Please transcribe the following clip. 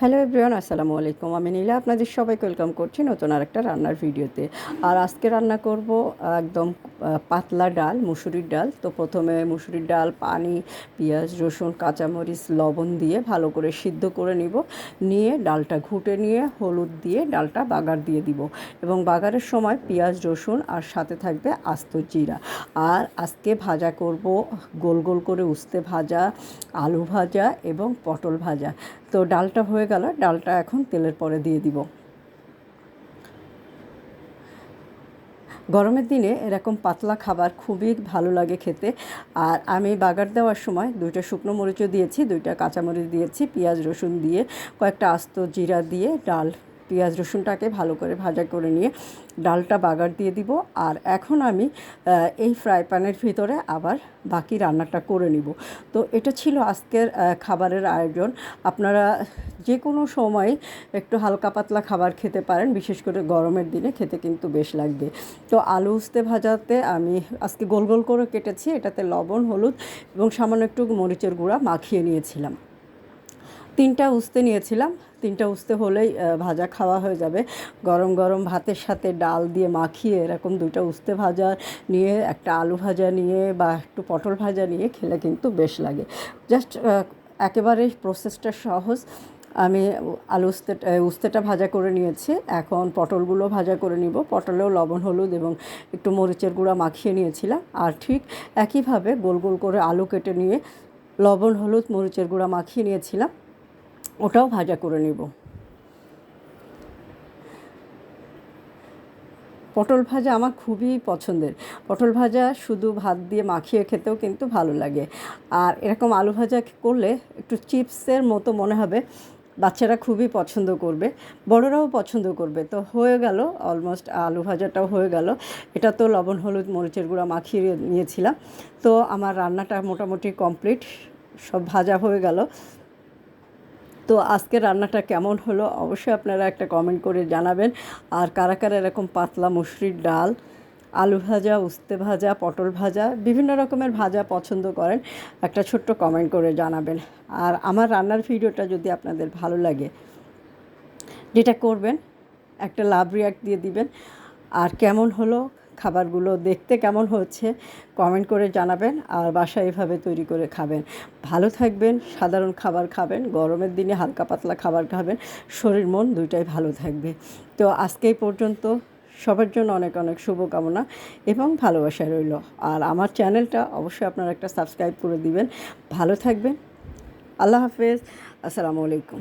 Hello everyone, আসসালামু আলাইকুম। আমি নীলা, আপনাদের সবাইকে ওয়েলকাম করছি নতুন আরেকটা রান্নার ভিডিওতে। আর আজকে রান্না করব, একদম পাতলা ডাল, মুসুরির ডাল। তো প্রথমে মুসুরির ডাল, পানি, পেঁয়াজ, রসুন, কাঁচামরিচ, লবণ দিয়ে ভালো করে সিদ্ধ করে নিব। নিয়ে ডালটা ঘুটে নিয়ে হলুদ দিয়ে ডালটা বাগার দিয়ে দিব। এবং বাগারের সময় পেঁয়াজ, রসুন আর সাথে থাকবে আস্ত জিরা। আর আজকে ভাজা করব গোল গোল করে উস্তে ভাজা, আলু ভাজা এবং পটল ভাজা। তো ডালটা হয়ে গেল, ডালটা এখন তেলের পরে দিয়ে দিব। গরমের দিনে এরকম পাতলা খাবার খুবই ভালো লাগে খেতে। আর আমি বাগার দেওয়ার সময় দুইটা শুকনো মরিচও দিয়েছি, দুইটা কাঁচামরিচ দিয়েছি, পেঁয়াজ রসুন দিয়ে, কয়েকটা আস্ত জিরা দিয়ে, ডাল পেঁয়াজ রসুনটাকে ভালো করে ভাজা করে নিয়ে ডালটা বাগার দিয়ে দিব। আর এখন আমি এই ফ্রাই প্যানের ভিতরে আবার বাকি রান্নাটা করে নিব। তো এটা ছিল আজকের খাবারের আয়োজন। আপনারা যে কোনো সময় একটু হালকা পাতলা খাবার খেতে পারেন, বিশেষ করে গরমের দিনে খেতে কিন্তু বেশ লাগবে। তো আলু উস্তে ভাজাতে আমি আজকে গোল গোল করে কেটেছি। এটাতে লবণ, হলুদ এবং সামান্য একটু মরিচের গুঁড়া মাখিয়ে নিয়েছিলাম। তিনটা উস্তে নিয়েছিলাম। তিনটা উস্তে হলেই ভাজা খাওয়া হয়ে যাবে। গরম গরম ভাতের সাথে ডাল দিয়ে মাখিয়ে এরকম দুইটা উস্তে ভাজা নিয়ে, একটা আলু ভাজা নিয়ে বা একটু পটল ভাজা নিয়ে খেলে কিন্তু বেশ লাগে। জাস্ট একেবারে প্রসেসটা সহজ। আমি আলু উস্তে উস্তেটা ভাজা করে নিয়েছি। এখন পটলগুলো ভাজা করে নিব। পটলেও লবণ, হলুদ এবং একটু মরিচের গুঁড়া মাখিয়ে নিয়েছিলাম। আর ঠিক একইভাবে গোল গোল করে আলু কেটে নিয়ে লবণ, হলুদ, মরিচের গুঁড়া মাখিয়ে নিয়েছিলাম। ওটাও ভাজা করে নিব। পটল ভাজা আমার খুবই পছন্দের। পটল ভাজা শুধু ভাত দিয়ে মাখিয়ে খেতেও কিন্তু ভালো লাগে। আর এরকম আলু ভাজা করলে একটু চিপসের মতো মনে হবে। বাচ্চারা খুবই পছন্দ করবে, বড়রাও পছন্দ করবে। তো হয়ে গেল অলমোস্ট আলু ভাজাটাও হয়ে গেল। এটা তো লবণ, হলুদ, মরিচের গুঁড়া মাখিয়ে নিয়েছিলাম। তো আমার রান্নাটা মোটামুটি কমপ্লিট সব ভাজা হয়ে গেল। তো আজকে রান্নাটা কেমন হলো অবশ্যই আপনারা একটা কমেন্ট করে জানাবেন। আর কারা কারা এরকম পাতলা মুসরির ডাল, আলু ভাজা, উস্তে ভাজা, পটল ভাজা, বিভিন্ন রকমের ভাজা পছন্দ করেন, একটা ছোট্ট কমেন্ট করে জানাবেন। আর আমার রান্নার ভিডিওটা যদি আপনাদের ভালো লাগে, যেটা করবেন, একটা লাভ রিয়াক্ট দিয়ে দিবেন। আর কেমন হলো খাবারগুলো দেখতে কেমন হচ্ছে কমেন্ট করে জানাবেন আর বাসায় এভাবে তৈরি করে খাবেন। ভালো থাকবেন, সাধারণ খাবার খাবেন, গরমের দিনে হালকা পাতলা খাবার খাবেন, শরীর মন দুইটাই ভালো থাকবে। তো আজকে পর্যন্ত সবার জন্য অনেক অনেক শুভকামনা এবং ভালোবাসা রইল। আর আমার চ্যানেলটা অবশ্যই আপনারা একটা সাবস্ক্রাইব করে দিবেন। ভালো থাকবেন, আল্লাহ হাফেজ, আসসালামু আলাইকুম।